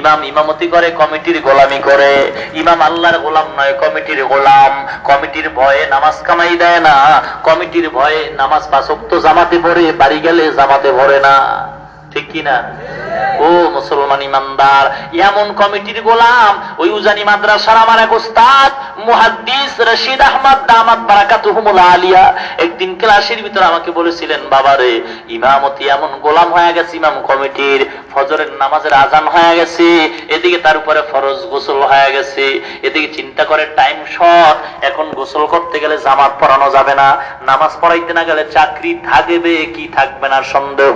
ইমাম ইমামতি করে, কমিটির গোলামি করে। ইমাম আল্লাহর গোলাম নয়, কমিটির গোলাম। কমিটির ভয়ে নামাজ কামাই দেয় না। কমিটির ভয়ে নামাজ পাঁচক্ত জামাতে পড়ে, বাড়ি গেলে জামাতে ভরে না। ঠিক কিনা ও মুসলমান ইমানদার, এমন কমিটির গোলাম, ওই উজানি মাদ্রাসার আমার এক ওস্তাদ মুহাদ্দিস রশিদ আহমদ আলিয়া। একদিন ক্লাসের ভিতর আমাকে বলেছিলেন ইমামতি এমন গোলাম হয়ে গেছে, ইমাম কমিটির ফজরের নামাজের আজান হয়ে গেছে, এদিকে তার উপরে ফরজ গোসল হয়ে গেছে, এদিকে চিন্তা করে টাইম শর্ট এখন গোসল করতে গেলে জামাত পরানো যাবে না, নামাজ পড়াইতে না গেলে চাকরি থাকবে, কি থাকবে না সন্দেহ।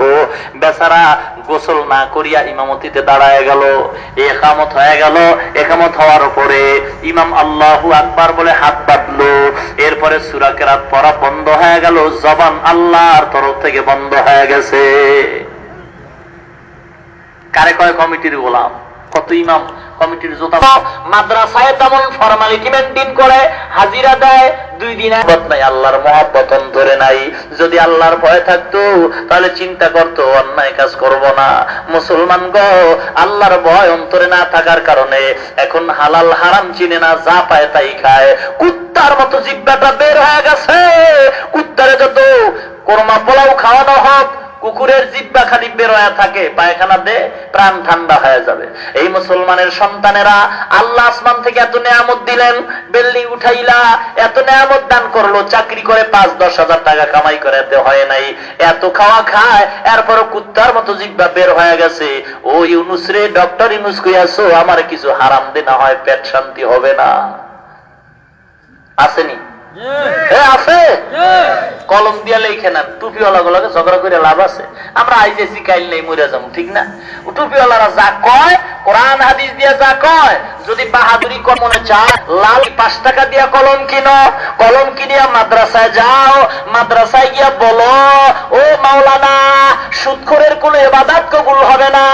বেচারা গোসল না করিয়া ইমামতিতে দাঁড়ায় গেল। একামত হয়ে গেল। একামত হওয়ার পরে ইমাম আল্লাহু আকবার বলে হাত বাঁধলো। এরপরে সুরা কেরাত পড়া বন্ধ হয়ে গেল। জবান আল্লাহর তরফ থেকে বন্ধ হয়ে গেছে। কারে কয় কমিটির গোলাম? কত ইমাম কমিটির জোতা মাদ্রাসায় তেমন ফর্মালিটি মেনটেন করে হাজিরা দেয় দুই দিন নাই আল্লাহর মহাব্বত ধরে নাই। যদি আল্লাহর ভয় থাকতো তাহলে চিন্তা করতো অন্যায় কাজ করব না। মুসলমান গো আল্লাহর ভয় অন্তরে না থাকার কারণে এখন হালাল হারাম চিনে না যা পায় তাই খায়। কুত্তার মতো জিব্বাটা বের হয়ে গেছে। কুত্তারে যত কোরমা পোলাও খাওয়ানো হোক কুকুরের জিব্বা খালি বেরোয়া থাকে পায়খানা দে প্রাণ ঠান্ডা হয়ে যাবে। এই মুসলমানের সন্তানেরা আল্লাহ আসমান থেকে এত নেয়ামত দিলেন বিল্ডিং উঠাইলা এত নেয়ামত দান করল চাকরি করে পাঁচ দশ হাজার টাকা কামাই করে এতে হয় নাই। এত খাওয়া খায় এরপরও কুত্তার মতো জিব্বা বের হয়ে গেছে। ও ইউনুস রে ডক্টর ইউনুস কইয়াছো আমার কিছু হারাম দে না হয় পেট শান্তি হবে না। আসেনি? আছে? কলম দিয়া লেখে নেন টুপিওয়ালা গুলোকে ঝগড়া করে লাভ আছে। আমরা আইতেছি, কাইল নেই, মরে যাব, ঠিক না? টুপিওয়ালারা যা কয়, কোরআন, হাদিস দিয়া যা কয়, যদি বাহাদুরি কর মনে চায়, লাল পাঁচ টাকা দিয়া কলম কিনো, কলম কিনিয়া মাদ্রাসায় যাও, মাদ্রাসায় গিয়া বলো, ও মাওলানা, সুৎখরের কোন এবাদাত কবুল হবে না,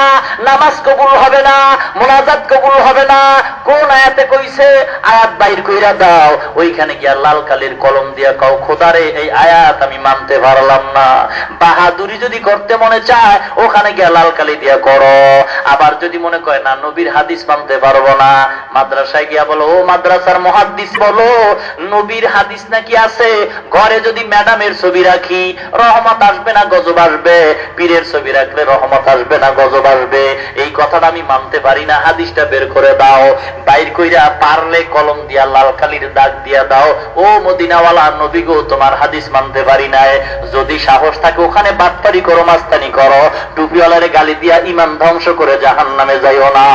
নামাজ কবুল হবে না, মোনাজাত কবুল হবে না কোন আয়াতে কইছে? আয়াত বাইর কইরা দাও। ওইখানে গিয়া লাল কালির কলম দিয়া কাও, খোদারে, এই আয়াত আমি মানতে পারলাম না। বাহাদুরি যদি করতে মনে চায়, ওখানে গিয়া লাল কালি দিয়া করো। আবার যদি মনে করে না, নবীর হাদিস মানতে পারব না। মাদ্রাসায় গিয়া বলো, ও মাদ্রাসার মহাদিস বলো, নবীর হাদিস নাকি আছে? ঘরে যদি ম্যাডামের ছবি রাখি, রহমত আসবে না গজব আসবে? পীরের ছবি রাখলে রহমত আসবে না গজব আসবে? এই কথাটা আমি মানতে পারি না। হাদিসটা বের করে দাও। বাইর কইরা পারলে কলম দিয়া লাল কালির দাগ দিয়া দাও। ও মদিনাওয়ালা নবী গো তোমার হাদিস মানতে পারি নাই। যদি সাহস থাকে ওখানে বাটপারি করো মাস্তানি করো। টুপিওয়ালারে গালি দিয়া ইমান ধ্বংস করে জাহান নামে যাইও না।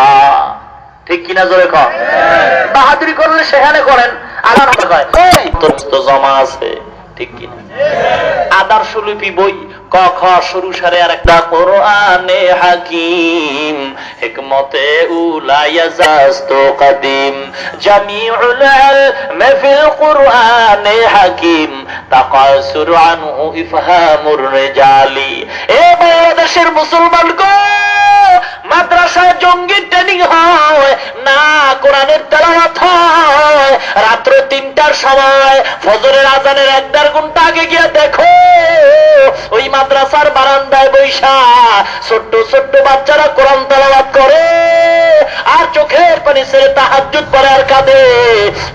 ঠিক কিনা জোরে কর বাহাদুরি করলে সেখানে করেন। আবার কয় "এই, তোর তো জমা আছে। ঠিক কিনা? আদর্শ লিপি বই, ক, খ, সরু সারে আর একটা কোরআনে হাকিম। হিকমতে উলাইয়া জাস্ত কাদিম। জামিউল ইলম ফিল কোরআনে হাকিম। তাকাসুর আনহু ইফহামুর রিজালি। এ বাংলাদেশের মুসলমান গো, মাদ্রাসায় জঙ্গি ট্রেনিং হয়, না কোরআনের তেলাওয়াত হয়। রাত্র তিনটার সময় ফজরের আজানের এক দেড় ঘণ্টা আগে গিয়ে দেখো ওই মাদ্রাসার বারান্দায় বৈশা ছোট্ট ছোট্ট বাচ্চারা কোরআন তেলাওয়াত করে আর চোখের পানি ছেড়ে তাহাজ্জুদ পরে আর কাঁদে।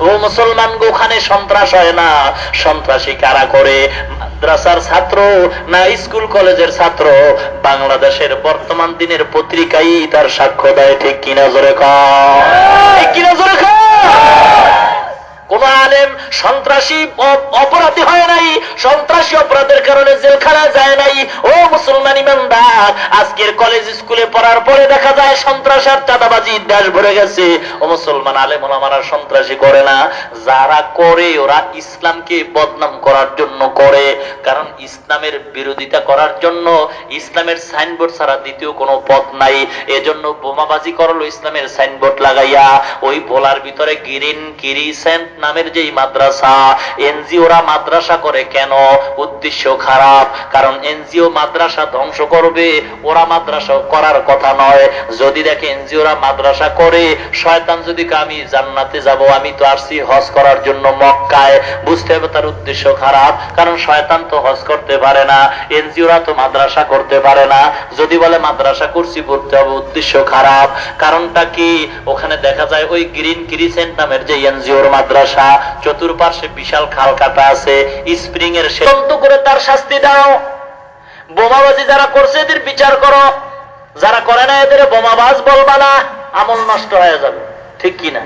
ও মুসলমান গো, ওখানে সন্ত্রাস হয় না। সন্ত্রাসী কারা করে? মাদ্রাসার ছাত্র না স্কুল কলেজের ছাত্র? বাংলাদেশের বর্তমান দিনের পত্রিকাই তার সাক্ষ্য দেয় ঠিক কিনা জোরে কিনা জোরে কয়? কোন আলেম সন্ত্রাসী অপরাধী হয় নাই, সন্ত্রাসী অপরাধের কারণে জেলখানা যায় নাই। ও মুসলমান ইমানদার, আজকের কলেজ স্কুলে পড়ার পরে দেখা যায় সন্ত্রাস আর চাঁদাবাজি দেশ ভরে গেছে। ও মুসলমান আলেম ওলামারা সন্ত্রাসী করে না, যারা করে ওরা ইসলামকে বদনাম করার জন্য করে। কারণ ইসলামের বিরোধিতা করার জন্য ইসলামের সাইনবোর্ড ছাড়া দ্বিতীয় কোনো পথ নাই। এজন্য বোমাবাজি করল ইসলামের সাইনবোর্ড লাগাইয়া। ওই বোলার ভিতরে গ্রিন কিরিসেন্ট নামের যেই মাদ্রাসা, এনজিওরা মাদ্রাসা করে কেন? উদ্দেশ্য খারাপ। কারণ এনজিও মাদ্রাসা ধ্বংস করবে, ওরা মাদ্রাসা করার কথা নয়। যদি দেখে এনজিওরা মাদ্রাসা করে, শয়তান যদি আমি জান্নাতে যাব, আমি তো আসছি হজ করার জন্য মক্কায়। বুঝতে হবে তার উদ্দেশ্য খারাপ। কারণ শয়তান তো হজ করতে পারে না, এনজিওরা তো মাদ্রাসা করতে পারে না। যদি বলে মাদ্রাসা করছি করতে হবে উদ্দেশ্য খারাপ। কারণটা কি? ওখানে দেখা যায় ওই গ্রিন ক্রিসেন্ট নামের যে এনজিওর মাদ্রাসা চতুর্পার্শ্বে বিশাল খাল কাটা আছে স্প্রিং এর সেতন্ত করে তার শাস্তি দাও। বোমাবাজি যারা করছে এদের বিচার করো। যারা করে না এদের বোমাবাজ বলবা না আমল নষ্ট হয়ে যাবে। ঠিক কিনা?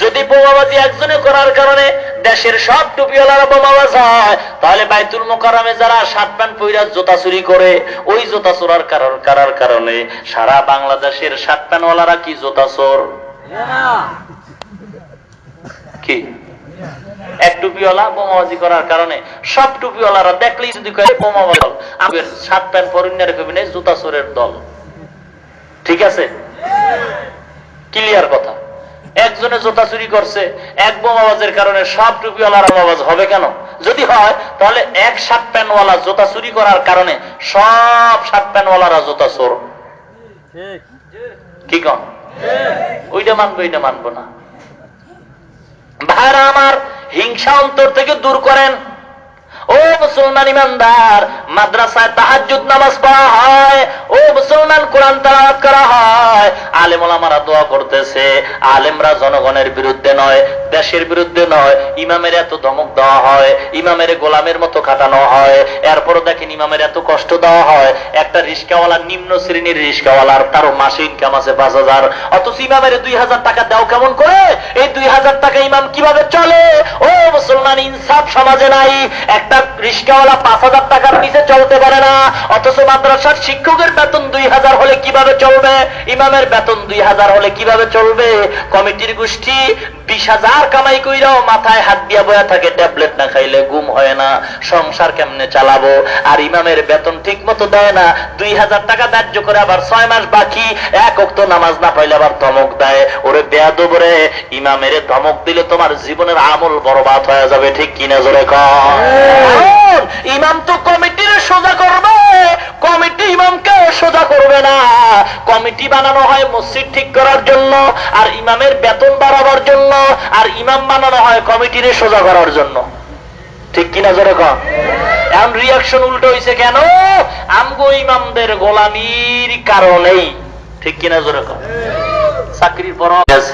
যদি বোমাবাজি একজনে করার কারণে দেশের সব টুপিওয়ালারা বোমাবাজ হয় তাহলে বাইতুল মোকারমে যারা শার্ট প্যান্ট পইরা জোতা চুরি করে ওই জোতা চোরার কারণ করার কারণে সারা বাংলাদেশের শার্ট প্যান্টওয়ালারা কি জোতা চোর? কি? এক টুপিওয়ালা বোমাবাজি করার কারণে সব টুপিওয়ালারা দেখলেই যদি কয়ে বোমাবাজি দল আমাদের শার্ট প্যান্ট পরিণার কবিনে জুতা চোরের দল। ঠিক আছে? ক্লিয়ার কথা। একজনে জোতা চুরি করছে এক বোমাবাজের কারণে সব টুপিওয়ালার বোমাবাজ হবে কেন? যদি হয় তাহলে এক শার্ট প্যান্টওয়ালা জোতা চুরি করার কারণে সব শার্ট প্যান্টওয়ালারা জোতা চোর। কি কন? ওইটা মানবো ওইটা মানবো না। ভাইরা আমার হিংসা অন্তর থেকে দূর করেন। মুসলমান ইমানদার, মাদ্রাসায় তাহাজ্জুদ নামাজ পড়া হয়, ও মুসলমান কোরআন তালাওয়াত করা হয়। আলেম ওলামারা দোয়া করতেছে, আলেমরা জনগণের বিরুদ্ধে নয়, দেশের বিরুদ্ধে নয়, ইমামের এত ধমক দেওয়া হয়, ইমামের গোলামের মতো খাটানো হয়, এরপরও দেখেন ইমামের এত কষ্ট দেওয়া হয়, একটা রিস্কাওয়ালা, নিম্ন শ্রেণির রিস্কাওয়ালার তারও মাসে ইনকাম আছে পাঁচ হাজার। অথচ ইমামের দুই হাজার টাকা দাও কেমন করে? এই দুই হাজার টাকা ইমাম কীভাবে চলে? ও ইনসাফ সমাজে নাই। একটা রিস্কাওয়ালা পাঁচ হাজার টাকার নিচে চলতে পারে না। অথচ মাদ্রাসার শিক্ষকের বেতন দুই হাজার হলে কীভাবে চলবে? ইমামের বেতন দুই হাজার হলে কীভাবে চলবে? কমিটির গোষ্ঠী বিশ হাজার কামাই কইরাও মাথায় হাত দিয়া বয়া থাকে ট্যাবলেট না খাইলে ঘুম হয় না সংসার কেমনে চালাবো? আর ইমামের বেতন ঠিক মতো দেয় না দুই হাজার টাকা ধার্য করে আবার ছয় মাস বাকি এক অক্ত নামাজ না পাইলে আবার ধমক দেয়। ওরে বেয়াদব রে ইমামের ধমক দিলে তোমার জীবনের আমল বরবাদ হয়ে যাবে ঠিক কিনা জোরে কর কারণ ইমাম তো কমিটির সোজা করবে। সোজা করবে না। কমিটি বানানো হয় মসজিদ ঠিক করার জন্য আর ইমামের বেতন বাড়াবার জন্য আর ইমাম বানানো হয় কমিটির সোজা করার জন্য। ঠিক কিনা জোরে কম এখন রিয়াকশন উল্টো হয়েছে কেন? আমগো ইমামদের গোলামির কারণেই। ঠিক কিনা জোরে কম চাকরির পর